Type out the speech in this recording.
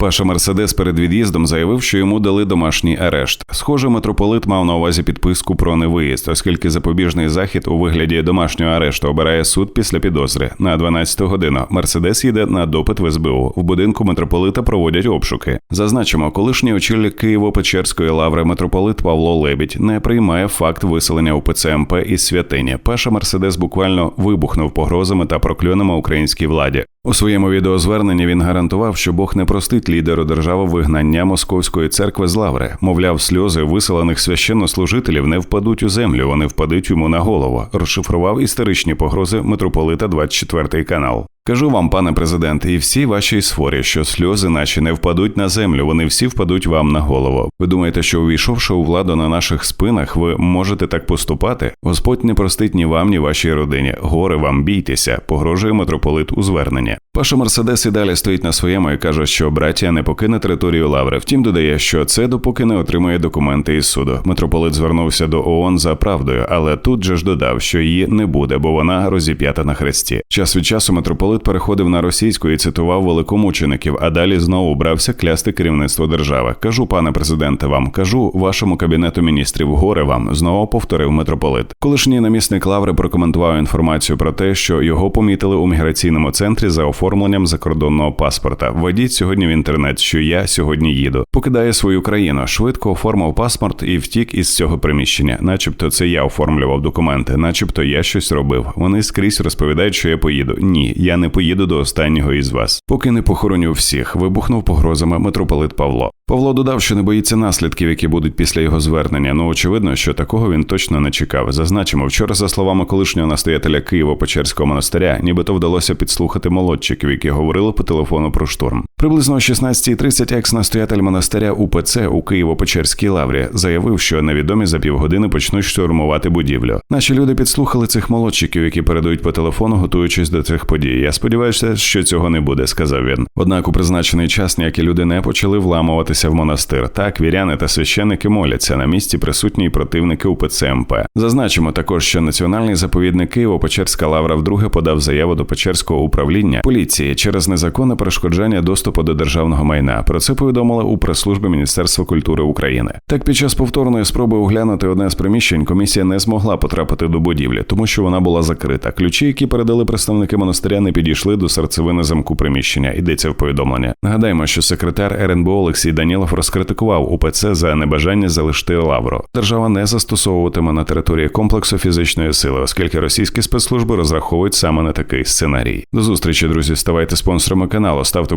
Паша Мерседес перед від'їздом заявив, що йому дали домашній арешт. Схоже, митрополит мав на увазі підписку про невиїзд, оскільки запобіжний захід у вигляді домашнього арешту обирає суд після підозри. На 12 годину Мерседес їде на допит в СБУ. В будинку митрополита проводять обшуки. Зазначимо, колишній очільник Києво-Печерської лаври митрополит Павло Лебідь не приймає факт виселення УПЦ МП із святині. Паша Мерседес буквально вибухнув погрозами та прокльонами українській владі. У своєму відеозверненні він гарантував, що Бог не простить лідеру держави вигнання московської церкви з лаври. Мовляв, сльози виселених священнослужителів не впадуть у землю, вони впадуть йому на голову. Розшифрував історичні погрози митрополита 24 канал. Кажу вам, пане президент, і всі ваші сфорі, що сльози наші не впадуть на землю, вони всі впадуть вам на голову. Ви думаєте, що увійшовши у владу на наших спинах, ви можете так поступати? Господь не простить ні вам, ні вашій родині. Горе вам бійтеся, погрожує митрополит у зверненні. Паша Мерседес і далі стоїть на своєму і каже, що братія не покине територію Лаври. Втім, додає, що це допоки не отримує документи із суду. Митрополит звернувся до ООН за правдою, але тут же ж додав, що її не буде, бо вона розіп'ята на хресті. Час від часу митрополит переходив на російську і цитував великомучеників, а далі знову брався клясти керівництво держави. Кажу, пане президенте, вам кажу вашому кабінету міністрів горе вам знову повторив митрополит. Колишній намісник Лаври прокоментував інформацію про те, що його помітили у міграційному центрі за оформленням закордонного паспорта. Введіть сьогодні в інтернет, що я сьогодні їду. Покидає свою країну. Швидко оформив паспорт і втік із цього приміщення, начебто це я оформлював документи, начебто я щось робив. Вони скрізь розповідають, що я поїду. Ні, я не поїду до останнього із вас. Поки не похороню всіх, вибухнув погрозами митрополит Павло. Павло додав, що не боїться наслідків, які будуть після його звернення. Ну очевидно, що такого він точно не чекав. Зазначимо, вчора, за словами колишнього настоятеля Києво-Печерського монастиря, нібито вдалося підслухати молодчиків, які говорили по телефону про штурм. Приблизно о 16.30 екс-настоятель монастиря УПЦ у Києво-Печерській лаврі заявив, що невідомі за півгодини почнуть штурмувати будівлю. Наші люди підслухали цих молодчиків, які передають по телефону, готуючись до цих подій. Я сподіваюся, що цього не буде, сказав він. Однак у призначений час ніякі люди не почали вламуватися в монастир. Так, віряни та священники моляться на місці присутні противники УПЦ МП. Зазначимо також, що національний заповідник Києво-Печерська лавра вдруге подав заяву до Печерського управління поліції через незаконне перешкоджання доступу до державного майна. Про це повідомили у прес-службі Міністерства культури України. Так, під час повторної спроби оглянути одне з приміщень, комісія не змогла потрапити до будівлі, тому що вона була закрита. Ключі, які передали представники монастиря, не підійшли до серцевини замку приміщення. Йдеться в повідомлення. Нагадаємо, що секретар РНБО Олексій Данілов розкритикував УПЦ за небажання залишити лавру. Держава не застосовуватиме на території комплексу фізичної сили, оскільки російські спецслужби розраховують саме на такий сценарій. До зустрічі, друзі. Ставайте спонсорами каналу, ставте